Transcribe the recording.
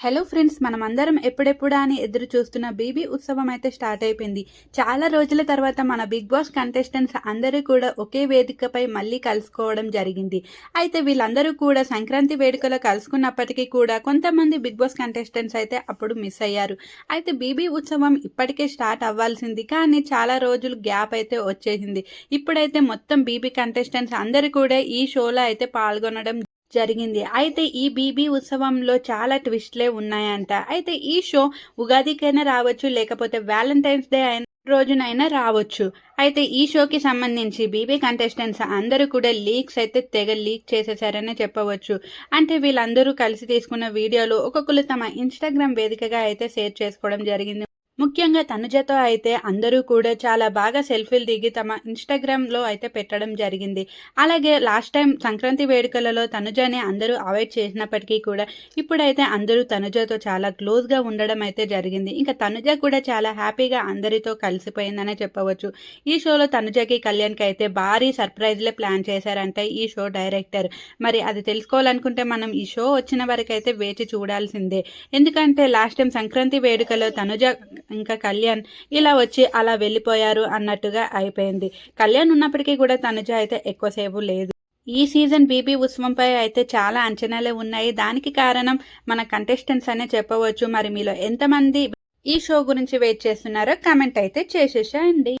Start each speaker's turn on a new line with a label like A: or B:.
A: Hello friends మనమందరం ఎప్పుడెప్పుడా అని ఎదురు చూస్తున్న బీబీ ఉత్సవం అయితే స్టార్ట్ అయిపోయింది. చాలా రోజుల తర్వాత మన బిగ్ బాస్ కంటెస్టెంట్స్ అందరూ కూడా ఒకే వేదికపై మళ్ళీ కలుసుకోవడం జరిగింది. అయితే వీళ్ళందరూ కూడా సంక్రాంతి వేడుకలో కలుసుకున్నప్పటికీ కూడా కొంతమంది బిగ్ బాస్ కంటెస్టెంట్స్ అయితే అప్పుడు మిస్ అయ్యారు. అయితే బీబీ ఉత్సవం ఇప్పటికే స్టార్ట్ అవ్వాల్సింది కానీ చాలా రోజులు గ్యాప్ అయితే వచ్చేసింది. ఇప్పుడైతే మొత్తం బీబీ కంటెస్టెంట్స్ అందరూ కూడా ఈ షోలో అయితే పాల్గొనడం జరిగింది. అయితే ఈ బీబీ ఉత్సవంలో చాలా ట్విస్ట్లే ఉన్నాయంట. అయితే ఈ షో ఉగాదికైనా రావచ్చు లేకపోతే వ్యాలంటైన్స్ డే అయిన రోజునైనా రావచ్చు. అయితే ఈ షోకి సంబంధించి బీబీ కంటెస్టెంట్స్ అందరూ కూడా లీక్స్ అయితే తెగ లీక్ చేసేసారనే చెప్పవచ్చు. అంటే వీళ్ళందరూ కలిసి తీసుకున్న వీడియోలు ఒక్కొక్కరు తమ ఇన్స్టాగ్రామ్ వేదికగా అయితే షేర్ చేసుకోవడం జరిగింది. ముఖ్యంగా తనుజతో అయితే అందరూ కూడా చాలా బాగా సెల్ఫీలు దిగి తమ ఇన్స్టాగ్రామ్లో అయితే పెట్టడం జరిగింది. అలాగే లాస్ట్ టైం సంక్రాంతి వేడుకలలో తనుజని అందరూ అవాయిడ్ చేసినప్పటికీ కూడా ఇప్పుడైతే అందరూ తనుజతో చాలా క్లోజ్గా ఉండడం అయితే జరిగింది. ఇంకా తనుజ కూడా చాలా హ్యాపీగా అందరితో కలిసిపోయిందనే చెప్పవచ్చు. ఈ షోలో తనుజకి కళ్యాణ్కి అయితే భారీ సర్ప్రైజ్లే ప్లాన్ చేశారంటే ఈ షో డైరెక్టర్. మరి అది తెలుసుకోవాలనుకుంటే మనం ఈ షో వచ్చిన వరకైతే వేచి చూడాల్సిందే. ఎందుకంటే లాస్ట్ టైం సంక్రాంతి వేడుకలో తనుజ ఇంకా కళ్యాణ్ ఇలా వచ్చి అలా వెళ్ళిపోయారు అన్నట్టుగా అయిపోయింది. కళ్యాణ్ ఉన్నప్పటికీ కూడా తనుజ అయితే ఎక్కువసేపు లేదు. ఈ సీజన్ బీబీ ఉత్సవంపై అయితే చాలా అంచనాలే ఉన్నాయి. దానికి కారణం మన కంటెస్టెంట్స్ అనే చెప్పవచ్చు. మరి మీలో ఎంతమంది ఈ షో గురించి వెయిట్ చేస్తున్నారో కామెంట్ అయితే చేసేసేయండి.